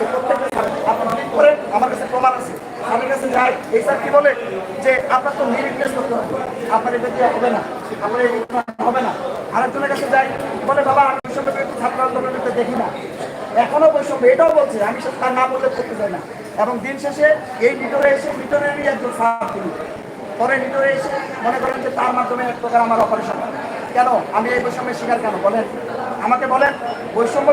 আছে প্রত্যেকটা স্যার আপনি ক্লিক করেন? আমার কাছে প্রমাণ আছে। আমার কাছে যাই। এই স্যার কি বলে যে, আপনার তো মেরিট করতে হবে। আপনার এটা দিয়ে হবে না। আপনার হবে না। আরেকজনের কাছে যাই। বলে, বাবা, আমি বৈষম্য বিরোধী ছাত্র আন্দোলনের দেখি না। এখনও বৈষম্য, এটাও বলছে। আমি তার নাম উল্লেখ করতে চাই না। এবং দিন শেষে এই ভিতরে এসে ভিতরেরই একজন স্যার তিনি। পরে ভিতরে এসে মনে করেন যে, তার মাধ্যমে এক প্রকার আমার অপারেশন কেন? আমি এই বৈষম্যের শিকার কেন? বলেন। আমাকে বলেন বৈষম্য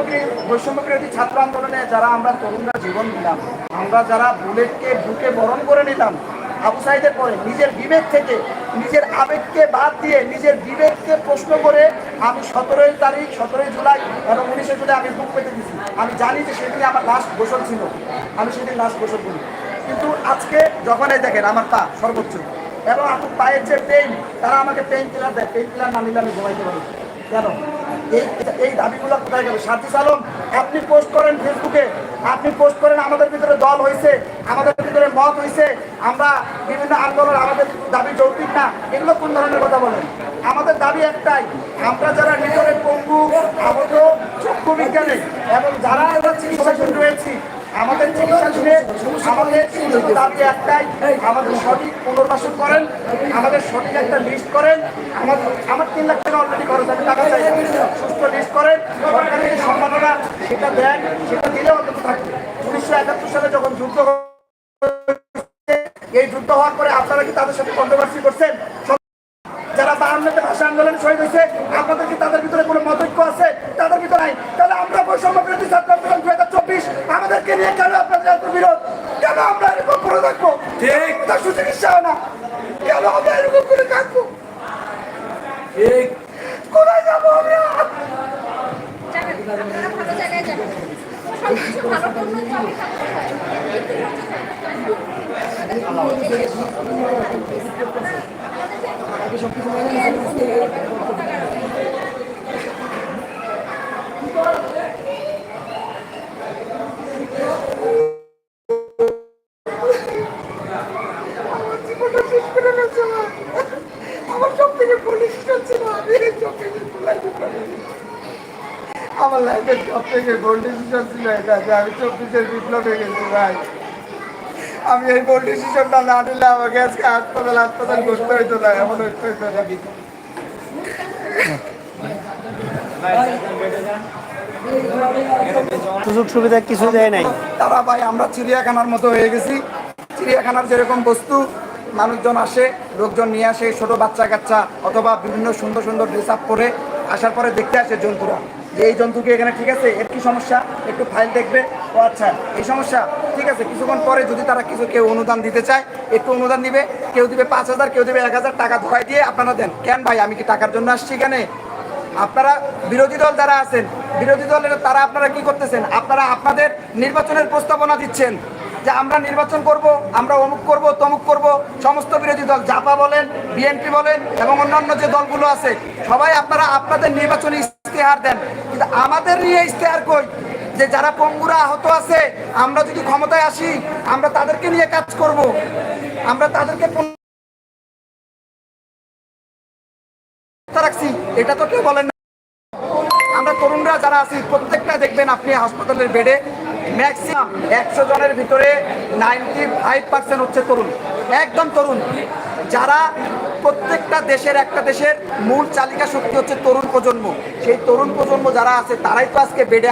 বৈষম্য বিরোধী ছাত্র আন্দোলনে যারা আমরা তরুণরা জীবন দিলাম, আমরা যারা বুলেটকে বুকে বরণ করে নিলাম, আবু সাইদের পরে নিজের বিবেক থেকে, নিজের আবেগকে বাদ দিয়ে নিজের বিবেককে প্রশ্ন করে আমি সতেরোই তারিখ, সতেরোই জুলাই এবং উনিশে জুলাই আমি বুক পেতে দিছি আমি জানি যে সেদিন আমার লাস্ট গোসল ছিল। আমি সেদিন লাস্ট গোসল করি কিন্তু আজকে যখন এই দেখেন আমার পা সর্বোচ্চ এবং আপনার পায়ের যে পেইন তারা আমাকে পেইন কিলার দেয়। পেইন কিলার না নিলে আমি ঘুমাইতে পারি কেন? এই দাবিগুলো কোথায় গেল? সাথী আলম, আপনি পোস্ট করেন ফেসবুকে আপনি পোস্ট করেন, আমাদের ভিতরে দল হয়েছে আমাদের ভিতরে মত হয়েছে আমরা বিভিন্ন আন্দোলন, আমাদের দাবি যৌক্তিক না। এগুলো কোন ধরনের কথা বলেন? আমাদের দাবি একটাই, আমরা যারা নিজের পঙ্গু আবদ্ধ চক্ষু বিজ্ঞানে, এবং যারা আমরা চিকিৎসাধীন রয়েছি আমাদের শুনে আমাদের দাবি একটাই, আমাদের সঠিক পুনর্বাসন করেন, আমাদের সঠিক একটা লিস্ট করেন, আমার আমার তিন লাখ টাকা অলরেডি খরচ আমি টাকা চাই। সুস্থ লিস্ট করেন, সরকারের সম্মাননা, সেটা দেন, সেটা দিলে অন্তত থাকবে। উনিশশো একাত্তর সালে যখন যুদ্ধ এই যুদ্ধ হওয়ার পরে আপনারা কি তাদের সাথে কন্ট্রোভার্সি করছেন? যারা বাহান্নতে ভাষা আন্দোলনে শহীদ হয়েছে, আপনাদের কি তাদের ভিতরে কোনো মতৈক্য আছে? তাদের ভিতরে নাই। তাহলে আমরা বৈষম্য বিরোধী ছাত্র আন্দোলন চব্বিশ আমাদেরকে নিয়ে কেন আপনাদের এত বিরোধ? কেন আমরা এরকম করে থাকব? ঠিক। তার সুচিকিৎসা হয় না। কেন আমরা এরকম করে থাকব? ঠিক। কোথায় যাব আমরা? সবকিছু ডিসিশন ছিল এটা যে আমি চব্বিশের বিপ্লবে গেছি ভাই। আমি এই না আমাকে আজকে হাসপাতাল হাসপাতাল করতে হইতো না এমন হইতে হইতো না। সুযোগ সুবিধা কিছু দেয় নাই। তারা ভাই আমরা চিড়িয়াখানার মতো হয়ে গেছি। চিড়িয়াখানার যেরকম বস্তু মানুষজন আসে লোকজন নিয়ে আসে ছোট বাচ্চা কাচ্চা অথবা বিভিন্ন সুন্দর সুন্দর ড্রেস আপ করে আসার পরে দেখতে আসে জন্তুরা। যে এই জন্তুকে এখানে ঠিক আছে? এর কি সমস্যা? একটু ফাইল দেখবে। ও আচ্ছা এই সমস্যা? ঠিক আছে, কিছুক্ষণ পরে যদি তারা কিছু কেউ অনুদান দিতে চায়, একটু অনুদান দিবে। কেউ দিবে পাঁচ হাজার, কেউ দিবে এক হাজার টাকা ধরাই দিয়ে আপনারা দেন। কেন ভাই, আমি কি টাকার জন্য আসছি এখানে? আপনারা বিরোধী দল যারা আছেন, বিরোধী দলের তারা আপনারা কি করতেছেন? আপনারা আপনাদের নির্বাচনের প্রস্তাবনা দিচ্ছেন যে আমরা নির্বাচন করব, আমরা অমুক করব, তমুক করব। সমস্ত বিরোধী দল, জাপা বলেন, বিএনপি বলেন এবং অন্যান্য যে দলগুলো আছে, সবাই আপনারা আপনাদের নির্বাচনী ইশতেহার দেন। কিন্তু আমাদের নিয়ে ইশতেহার কই? যে যারা পঙ্গুরা আহত আছে, আমরা যদি ক্ষমতায় আসি, আমরা তাদেরকে নিয়ে কাজ করব। আমরা তাদেরকে রাখছি। এটা তো কেউ বলেন না। আমরা তরুণরা যারা আছি, প্রত্যেকটা দেখবেন আপনি হাসপাতালের বেডে ম্যাক্সিমাম একশো জনের ভিতরে নাইনটি ফাইভ পার্সেন্ট হচ্ছে তরুণ। একদম তরুণ। যারা প্রত্যেকটা দেশের একটা দেশের মূল চালিকা শক্তি হচ্ছে তরুণ প্রজন্ম। সেই তরুণ প্রজন্ম যারা আছে, তারাই তো আজকে বেডে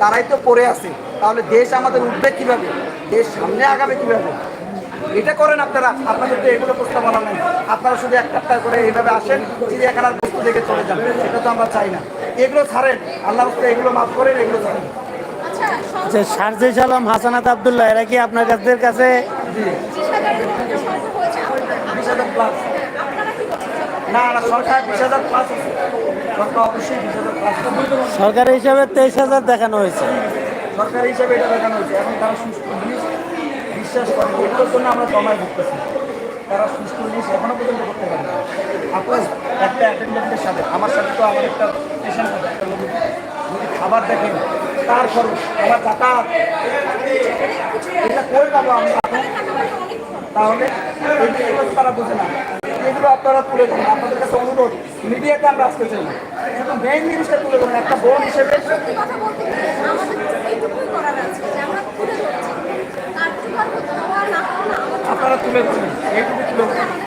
তারাই তো পড়ে আছে। তাহলে দেশ আমাদের উঠবে কীভাবে? দেশ সামনে আগাবে কীভাবে? এটা করেন আপনারা। আপনাদের তো এগুলো প্রস্তাবনা নেই। আপনারা শুধু একটা একটা করে এইভাবে আসেন, চিড়িয়াখানার বস্তু দেখে চলে যান। সেটা তো আমরা চাই না। এগুলো ছাড়েন। আল্লাহ এগুলো মাফ করেন, এগুলো ছাড়েন। আচ্ছা সব যে সারজে আলম হাসানাত আবদুল্লাহ, এরা কি আপনার কাছের কাছে? সরকার হিসাবে তেইশ হাজার দেখানো হয়েছে। হিসাবে দেখানো হয়েছে। এখন তারা সুস্থ জিনিস বিশ্বাস করে আমরা তারা সুস্থ জিনিস একটা সাথে আমার সাথে তো আমার একটা পেশেন্ট খাবার দেখেন তার করো আমার টাকা। এটা কই পাবো আমি? তাহলে তারা বুঝে না। এগুলো আপনারা তুলে ধরুন আপনাদের কাছে অনুরোধ মিডিয়াতে আমরা আসতে চাই। কিন্তু মেইন জিনিসটা তুলে ধরুন একটা বোন হিসেবে। আপনারা তুলে ধরুন এইটুকু তুলে ধরুন।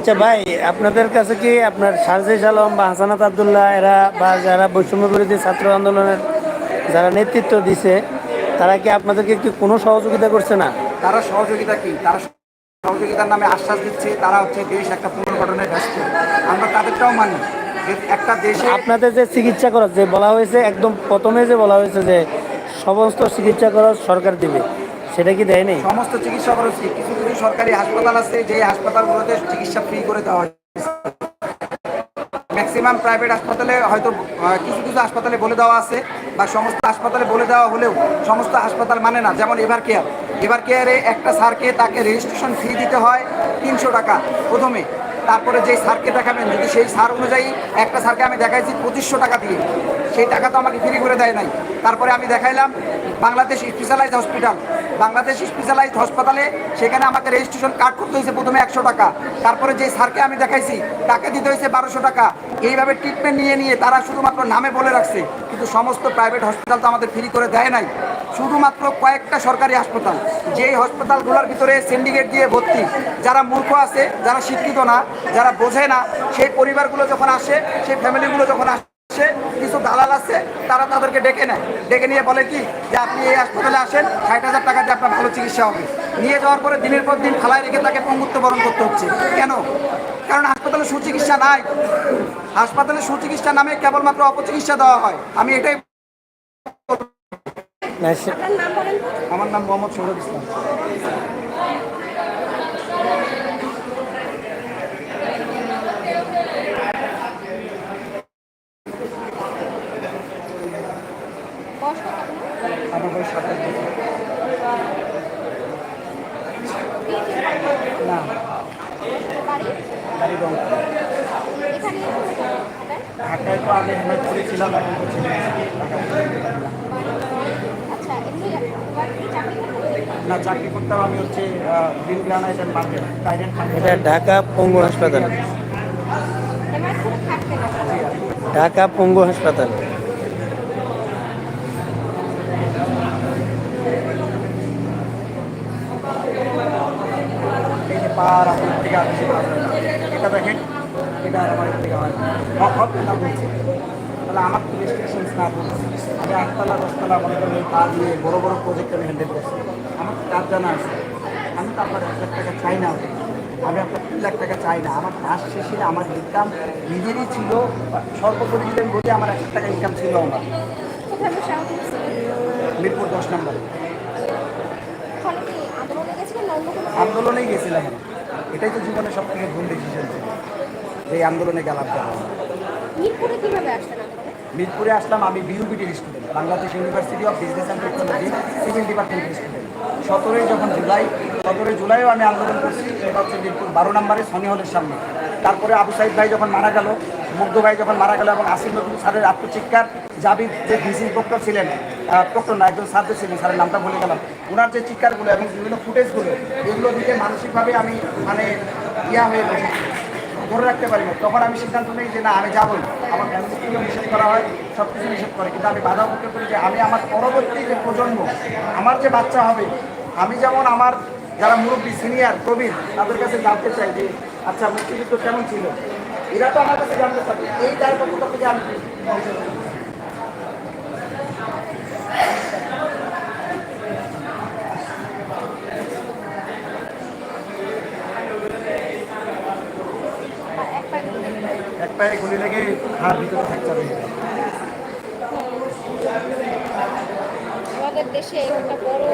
আচ্ছা ভাই আপনাদের কাছে কি আপনার সারজিস আলম বা হাসানাত আবদুল্লাহ এরা বা যারা বৈষম্য বিরোধী ছাত্র আন্দোলনের যারা নেতৃত্ব দিছে তারা কি আপনাদেরকে কি কোনো সহযোগিতা করছে না? তারা সহযোগিতা কি? তারা সহযোগিতার নামে আশ্বাস দিচ্ছে তারা হচ্ছে দেশ একটা পুনর্গঠনের ব্যস্ত। আমরা তাদেরটাও মানি যে একটা দেশে আপনাদের যে চিকিৎসা খরচ যে বলা হয়েছে একদম প্রথমে যে বলা হয়েছে যে সমস্ত চিকিৎসা খরচ সরকার দিবে। সেটা কি দেয়নি সমস্ত চিকিৎসা খরচ কিছু কিছু সরকারি হাসপাতাল আছে যে হাসপাতালগুলোতে চিকিৎসা ফ্রি করে দেওয়া হয় ম্যাক্সিমাম প্রাইভেট হাসপাতালে হয়তো কিছু কিছু হাসপাতালে বলে দেওয়া আছে, বা সমস্ত হাসপাতালে বলে দেওয়া হলেও সমস্ত হাসপাতাল মানে না, যেমন এভার কেয়ার। এভার কেয়ারে একটা স্যারকে তাকে রেজিস্ট্রেশন ফি দিতে হয় তিনশো টাকা প্রথমে। তারপরে যেই স্যারকে দেখাবেন, যদি সেই সার অনুযায়ী একটা স্যারকে আমি দেখাইছি পঁচিশশো টাকা দিয়ে, সেই টাকা তো আমাকে ফ্রি করে দেয় নাই। তারপরে আমি দেখাইলাম Bangladesh specialise hospital Bangladesh specialise হাসপাতালে সেখানে আমাকে রেজিস্ট্রেশন কার্ড করতে হয়েছে প্রথমে একশো টাকা। তারপরে যে স্যারকে আমি দেখাইছি, তাকে দিতে হয়েছে বারোশো টাকা। এইভাবে ট্রিটমেন্ট নিয়ে নিয়ে তারা শুধুমাত্র নামে বলে রাখছে, কিন্তু সমস্ত প্রাইভেট হসপিটাল তো আমাদের ফ্রি করে দেয় নাই। শুধুমাত্র কয়েকটা সরকারি হাসপাতাল যেই হাসপাতালগুলোর ভিতরে সিন্ডিকেট দিয়ে ভর্তি। যারা মূর্খ আছে, যারা শিক্ষিত না, যারা বোঝে না, সেই পরিবারগুলো যখন আসে, সেই ফ্যামিলিগুলো যখন আসে আসে কিছু দালাল আছে তারা তাদেরকে ডেকে নেয়। ডেকে নিয়ে বলে কি যে আপনি এই হাসপাতালে আসেন ষাট হাজার টাকা দিয়ে আপনার ভালো চিকিৎসা হবে। নিয়ে যাওয়ার পরে দিনের পর দিন ফালায় রেখে তাকে পঙ্গুত্ব বরণ করতে হচ্ছে। কেন? কারণ হাসপাতালে সুচিকিৎসা নাই। হাসপাতালে সুচিকিৎসা নামে কেবলমাত্র অপচিকিৎসা দেওয়া হয়। আমি এটাই? আমার নাম মোহাম্মদ সৌরভ ইসলাম বয়স কত আপনার? আমার বয়স সাতাশ বছর না বাড়ি বাড়ি রংপুর। এখানে ঢাকায়? ঢাকায় তো আগে হেমায়তপুরে ছিলাম এখন তো ছিলাম আচ্ছা এমনি এবার কি চাকরি করতে না চাকরি করতাম আমি হচ্ছে green granite and market direct এটা ঢাকা পঙ্গু হাসপাতাল এবার খুব থাকতে না ঢাকা পঙ্গু হাসপাতাল এই যে পার আপনার থেকে আসছে এটা দেখেন এটা আমার থেকে হয় হক না বলছে। তাহলে আমার তো রেস্ট্রিকশনস না বলছে আমি আটতলা দশতলা মনে করেন এই পা দিয়ে বড় বড় প্রজেক্ট আমি হ্যান্ডেল করছি। আমার তো কাজ জানা আছে। আমি তো আপনার এক লাখ টাকা চাই না আমি আপনার তিন লাখ টাকা চাই না। আমার মাস শেষে আমার ইনকাম নিজেরই ছিল। সর্বোপরি আমি বলি আমার এক লাখ টাকা ইনকাম ছিল আমার। মিরপুর দশ নম্বরে। আন্দোলনেই গেছিলাম এটাই তো জীবনের সব থেকে ভুল ডিসিশন ছিল এই আন্দোলনে গেলাম মিরপুরে কীভাবে আসলেন মিরপুরে আসলাম আমি বিউপিটির student Bangladesh university of business and technology civil ডিপার্টমেন্টের স্টুডেন্ট সতেরোই যখন জুলাই সতেরোই জুলাইও আমি আন্দোলন করছি সেটা হচ্ছে মিরপুর বারো নম্বরে সনি হলের সামনে। তারপরে আবু সাইদ ভাই যখন মারা গেল মুগ্ধ ভাই যখন মারা গেল এবং আসিফ নজরুল স্যারের আত্মচিৎকার জাবিদ যে ভিসি প্রক্টর ছিলেন প্রক্টর না একজন স্যার ছিলেন স্যারের নামটা ভুলে গেলাম। ওনার যে চিৎকারগুলো এবং বিভিন্ন ফুটেজগুলো, এগুলো দিকে মানসিকভাবে আমি মানে ইয়া হয়ে বসেছি ধরে রাখতে পারি না। তখন আমি সিদ্ধান্ত নিই যে না, আমি যাবোই আমার ফ্যামিলি থেকেও নিষেধ করা হয় সব কিছু নিষেধ করে। কিন্তু আমি বাধা উপেক্ষা করি যে আমি আমার পরবর্তী যে প্রজন্ম, আমার যে বাচ্চা হবে, আমি যেমন আমার যারা মুরব্বী সিনিয়র প্রবীণ, তাদের কাছে জানতে চাই যে আচ্ছা মুক্তিযুদ্ধ কেমন ছিল? এরা তো আমার কাছে জানতে চাবে এই দায়বদ্ধতা থেকে আমি বা এক পায়ে গুলি লেগে এক পায়ে গুলি লেগে হার ভিতরে থাকতে হবে আমাদের দেশে একটা বড়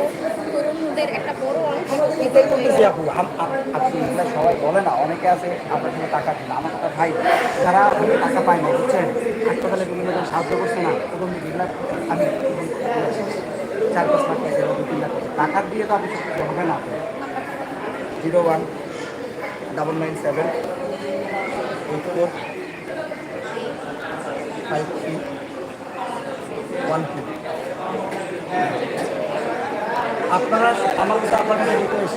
তরুণদের একটা বড় অংশ এটাই বলতেছি আপু? আপনি এগুলো সবাই বলে না অনেকে আছে আপনার সঙ্গে টাকা দিল আমার একটা ভাই যারা টাকা পাই না বুঝছেন? হাসপাতালে বিভিন্ন জন সাহায্য করছে না দিকে এগুলো আমি চার পাঁচ লাখ টাকা দু তিন লাখ টাকা। দিয়ে তো আমি হবে না zero one double nine seven eight four five three one two আপনারা আমার কাছে আপনার কাছে রিকোয়েস্ট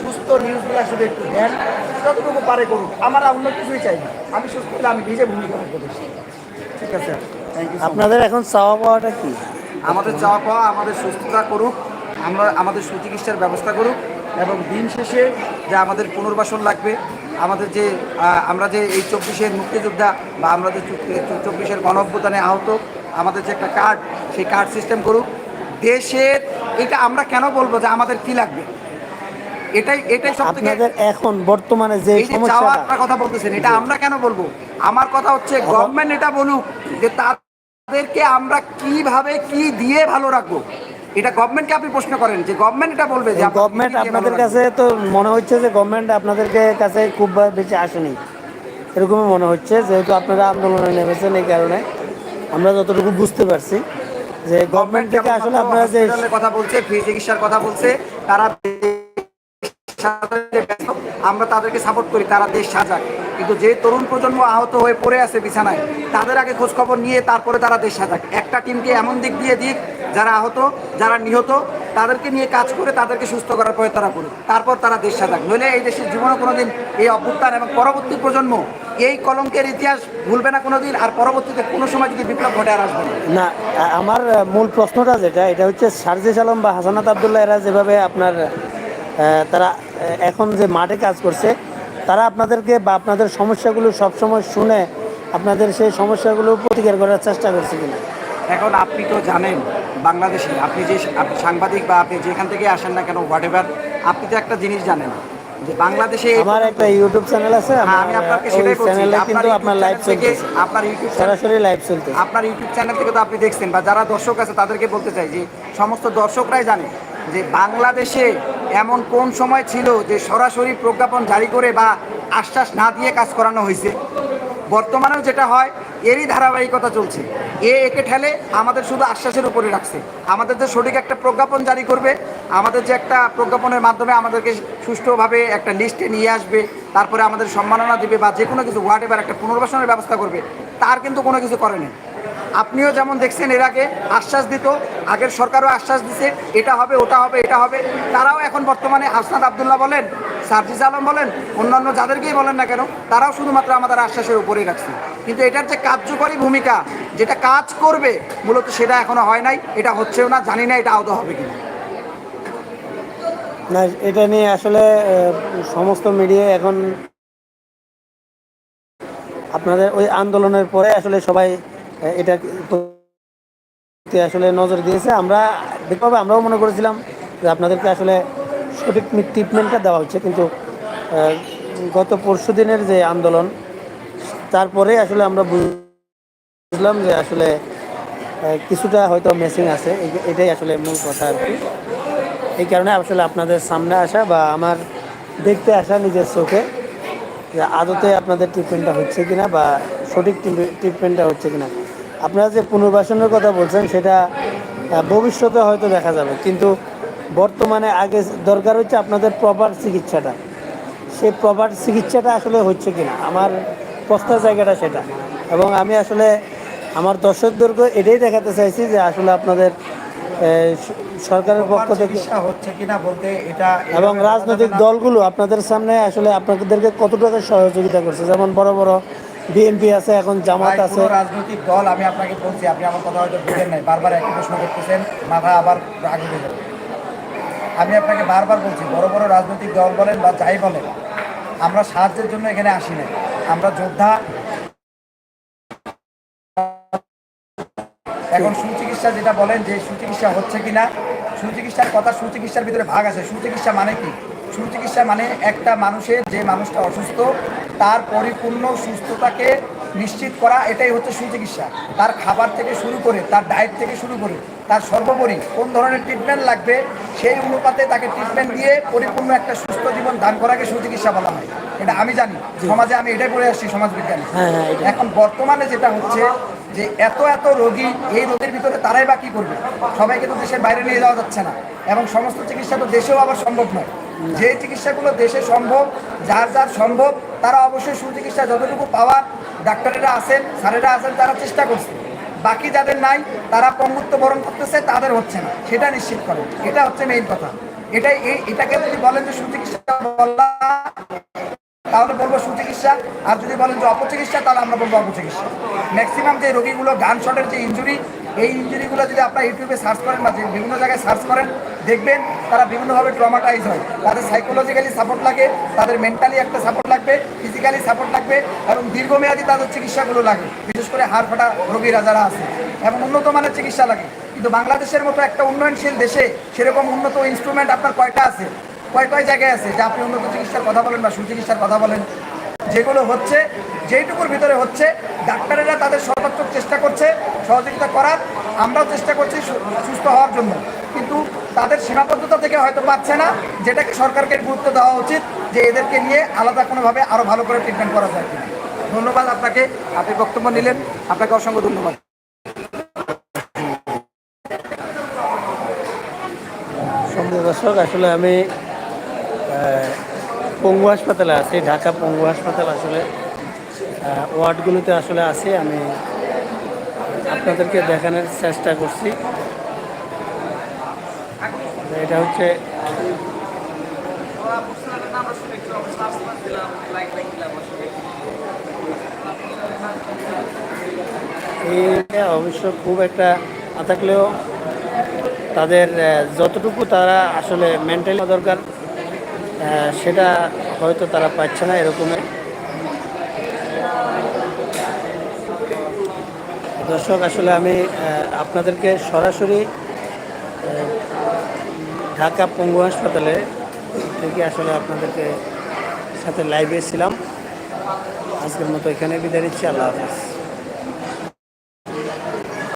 সুস্থ নিউজগুলো শুধু একটু দেন যতটুকু পারে করুক। আমার অন্য কিছুই চাই না। আমি সুস্থ হলে আমি নিজে ভূমিকা দেশে। ঠিক আছে? থ্যাংক ইউ আপনাদের এখন চাওয়া পাওয়াটা কি? আমাদের চাওয়া পাওয়া আমাদের সুস্থতা করুক আমরা আমাদের সুচিকিৎসার ব্যবস্থা করুক এবং দিন শেষে যে আমাদের পুনর্বাসন লাগবে আমাদের যে আমরা যে এই চব্বিশের মুক্তিযোদ্ধা বা আমরা যে চব্বিশের গণ অভ্যুত্থানে আহত আমাদের যে একটা কার্ড সেই কার্ড সিস্টেম করুক। দেশের এটা আমরা কেন বলব যে আমাদের কি লাগবে? এটাই এটাই সব থেকে আপনাদের এখন বর্তমানে যে এই যে চাওয়ার কথা বলতেছেন এটা আমরা কেন বলব? আমার কথা হচ্ছে গভর্নমেন্ট এটা বলুক যে তাদেরকে আমরা কীভাবে কি দিয়ে ভালো রাখব? এটা গভর্নমেন্টকে আপনি প্রশ্ন করেন যে গভর্নমেন্ট এটা বলবে যে গভর্নমেন্ট আপনাদের কাছে তো মনে হচ্ছে যে গভর্নমেন্ট আপনাদেরকে কাছে খুব বেশি আসেনি। এরকমই মনে হচ্ছে যেহেতু আপনারা আন্দোলনে নেমেছেন এই কারণে। আমরা যতটুকু বুঝতে পারছি যে গভর্নমেন্ট থেকে আসলে আপনারা যে কথা বলছে ফ্রি চিকিৎসার কথা বলছে তারা আমরা তাদেরকে সাপোর্ট করি তারা দেশ সাজাক। কিন্তু যে তরুণ প্রজন্ম আহত হয়ে পড়ে আছে বিছানায় তাদের আগে খোঁজ খবর নিয়ে তারপরে তারা দেশ সাজাক। একটা টিমকে এমন দিক দিয়ে দিক যারা আহত যারা নিহত তাদেরকে নিয়ে কাজ করে তাদেরকে সুস্থ করার পরে তারা করুক। তারপর তারা দেশ সাজাক। নইলে এই দেশের জীবনে কোনোদিন এই অভ্যুত্থান এবং পরবর্তী প্রজন্ম এই কলঙ্কের ইতিহাস ভুলবে না কোনোদিন আর পরবর্তীতে কোনো সময় যদি বিপ্লব ঘটে আর আসবে না। আমার মূল প্রশ্নটা যেটা এটা হচ্ছে সারজিস আলম বা হাসানাত আবদুল্লাহ এরা যেভাবে আপনার তারা এখন যে মাঠে কাজ করছে তারা আপনাদেরকে বা আপনাদের সমস্যাগুলো সবসময় শুনে আপনাদের সেই সমস্যাগুলো প্রতিকার করার চেষ্টা করছে কিনা। এখন আপনি তো জানেন বাংলাদেশে আপনি যে সাংবাদিক বা আপনি যেখান থেকে আসেন না কেন হোয়াট এভার আপনি তো একটা জিনিস জানেন যে বাংলাদেশে আমার একটা ইউটিউব চ্যানেল আছে হ্যাঁ, আমি আপনাকে সেটাই বলছি চ্যানেলে আপনার কিন্তু আপনার লাইভ থেকে আপনার ইউটিউব সরাসরি লাইভ চলতেছে। আপনার ইউটিউব চ্যানেল থেকে তো আপনি দেখছেন বা যারা দর্শক আছে তাদেরকে বলতে চাই যে সমস্ত দর্শকরাই জানে যে বাংলাদেশে এমন কোন সময় ছিল যে সরাসরি প্রজ্ঞাপন জারি করে বা আশ্বাস না দিয়ে কাজ করানো হয়েছে। বর্তমানেও যেটা হয়, এরই ধারাবাহিকতা চলছে। এ একে ঠেলে আমাদের শুধু আশ্বাসের উপরে রাখছে। আমাদের যে সঠিক একটা প্রজ্ঞাপন জারি করবে, আমাদের যে একটা প্রজ্ঞাপনের মাধ্যমে আমাদেরকে সুষ্ঠুভাবে একটা লিস্টে নিয়ে আসবে, তারপরে আমাদের সম্মাননা দিবে বা যে কোনো কিছু হোয়াট এভার একটা পুনর্বাসনের ব্যবস্থা করবে, তার কিন্তু কোনো কিছু করেনি আপনিও যেমন দেখছেন এর আগে আশ্বাস দিত, আগের সরকারও আশ্বাস দিছে, এটা হবে, ওটা হবে, এটা হবে। তারাও এখন বর্তমানে হাসনাত আবদুল্লাহ বলেন, সার্জিস আলম বলেন, অন্যান্য যাদেরকেই বলেন না কেন, তারাও শুধুমাত্র আমাদের আশ্বাসের উপরেই রাখছে। কিন্তু এটার যে কার্যকরী ভূমিকা, যেটা কাজ করবে, মূলত সেটা এখনও হয় নাই, এটা হচ্ছেও না, জানি না এটা আদৌ হবে কিনা। না, এটা নিয়ে আসলে সমস্ত মিডিয়া এখন আপনাদের ওই আন্দোলনের পরে আসলে সবাই এটা আসলে নজর দিয়েছে। আমরা দেখতে আমরাও মনে করেছিলাম যে আপনাদেরকে আসলে সঠিক ট্রিটমেন্টটা দেওয়া হচ্ছে। কিন্তু গত পরশু দিনের যে আন্দোলন, তারপরে আসলে আমরা বুঝলাম যে আসলে কিছুটা হয়তো মেসিং আছে। এটাই আসলে মূল কথা আর কি। এই কারণে আসলে আপনাদের সামনে আসা বা আমার দেখতে আসা নিজের চোখে যে আদতে আপনাদের ট্রিটমেন্টটা হচ্ছে কিনা বা সঠিক ট্রিটমেন্টটা হচ্ছে কিনা। আপনারা যে পুনর্বাসনের কথা বলছেন সেটা ভবিষ্যতে হয়তো দেখা যাবে। কিন্তু বর্তমানে আগে দরকার হচ্ছে আপনাদের প্রপার চিকিৎসাটা। সেই প্রপার চিকিৎসাটা আসলে হচ্ছে কিনা? আমার প্রস্তাব জায়গাটা সেটা। এবং আমি আসলে আমার দর্শকদেরকে এটাই দেখাতে চাইছি যে আসলে আপনাদের সরকারের পক্ষ থেকে হচ্ছে কিনা বলতে এটা এবং রাজনৈতিক দলগুলো আপনাদের সামনে আসলে আপনাদেরকে কত টাকা সহযোগিতা করছে? যেমন বড় বড় বিএনপি আছে এখন জামাত আছে। রাজনৈতিক দল আমি আপনাকে বলছি আপনি আমার কথা হয়তো বুঝেন নাই। বারবার একই প্রশ্ন করতেছেন মাথা আবার আগে যাবে। আমি আপনাকে বারবার বলছি বড় বড় রাজনৈতিক দল বলেন বা যাই বলেন আমরা সাহায্যের জন্য এখানে আসি না আমরা যোদ্ধা। এখন সুচিকিৎসা যেটা বলেন যে সুচিকিৎসা হচ্ছে কিনা সুচিকিৎসার কথা সুচিকিৎসার ভিতরে ভাগ আছে। সুচিকিৎসা মানে কি? সুচিকিৎসা মানে একটা মানুষের যে মানুষটা অসুস্থ তার পরিপূর্ণ সুস্থতাকে নিশ্চিত করা এটাই হচ্ছে সুচিকিৎসা। তার খাবার থেকে শুরু করে তার ডায়েট থেকে শুরু করে তার সর্বোপরি কোন ধরনের ট্রিটমেন্ট লাগবে সেই অনুপাতে তাকে ট্রিটমেন্ট দিয়ে পরিপূর্ণ একটা সুস্থ জীবন দান করাকে সুচিকিৎসা বলা হয়। এটা আমি জানি। সমাজে আমি এটাই পড়ে আসছি সমাজবিজ্ঞানে। হ্যাঁ, হ্যাঁ। এখন বর্তমানে যেটা হচ্ছে যে এত এত রোগী এই রোগের ভিতরে তারাই বা কি করবে? সবাইকে তো দেশের বাইরে নিয়ে যাওয়া যাচ্ছে না। এবং সমস্ত চিকিৎসা তো দেশেও আবার সম্ভব নয়। যে চিকিৎসাগুলো দেশে সম্ভব যার যার সম্ভব তারা অবশ্যই সুচিকিৎসা যতটুকু পাওয়ার ডাক্তারেরা আছেন, স্যারেরা আছেন, তারা চেষ্টা করছে। বাকি যাদের নাই, তারা পঙ্গুত্ব বরণ করতেছে, তাদের হচ্ছে না। সেটা নিশ্চিত করে। এটা হচ্ছে মেইন কথা। এটাই এই এটাকে যদি বলেন যে সুচিকিৎসা বলা, তাহলে বলব সুচিকিৎসা। আর যদি বলেন যে অপচিকিৎসা, তাহলে আমরা বলব অপচিকিৎসা। ম্যাক্সিমাম যে রোগীগুলো গান শটের যে ইঞ্জুরি এই ইঞ্জুরিগুলো যদি আপনারা ইউটিউবে সার্চ করেন বা বিভিন্ন জায়গায় সার্চ করেন, দেখবেন তারা বিভিন্নভাবে ট্রমাটাইজ হয়। তাদের সাইকোলজিক্যালি সাপোর্ট লাগে, তাদের মেন্টালি একটা সাপোর্ট লাগবে ফিজিক্যালি সাপোর্ট লাগবে এবং দীর্ঘমেয়াদী তাদের চিকিৎসাগুলো লাগে। বিশেষ করে হাড় ফাটা রোগীরা যারা আছে, এবং উন্নত মানের চিকিৎসা লাগে। কিন্তু বাংলাদেশের মতো একটা উন্নয়নশীল দেশে সেরকম উন্নত ইনস্ট্রুমেন্ট আপনার কয়টা আছে? কয় কয় জায়গায় আছে? যে আপনি উন্নত চিকিৎসার কথা বলেন বা সুচিকিৎসার কথা বলেন, যেগুলো হচ্ছে, যেইটুকুর ভিতরে হচ্ছে ডাক্তারেরা তাদের সর্বাত্মক চেষ্টা করছে সহযোগিতা করার। আমরাও চেষ্টা করছি সুস্থ হওয়ার জন্য। কিন্তু তাদের সীমাবদ্ধতা থেকে হয়তো পাচ্ছে না। যেটাকে সরকারকে গুরুত্ব দেওয়া উচিত যে এদেরকে নিয়ে আলাদা কোনোভাবে আরও ভালো করে ট্রিটমেন্ট করা যায় ধন্যবাদ আপনাকে। আপনি বক্তব্য নিলেন। আপনাকে অসংখ্য ধন্যবাদ। দর্শক, আসলে আমি পঙ্গু হাসপাতালে আছি, ঢাকা পঙ্গু হাসপাতাল আসলে ওয়ার্ডগুলোতে আসলে আছে, আমি আপনাদেরকে দেখানোর চেষ্টা করছি। এটা হচ্ছে অবশ্য খুব একটা না থাকলেও তাদের যতটুকু তারা আসলে মেন্টালি দরকার সেটা হয়তো তারা পাচ্ছে না এরকমের। দর্শক, আসলে আমি আপনাদেরকে সরাসরি ঢাকা পঙ্গু হাসপাতালে থেকে আসলে আপনাদেরকে সাথে লাইভে ছিলাম। আজকের মতো এখানে বিদায় নিচ্ছি, আল্লাহ হাফেজ।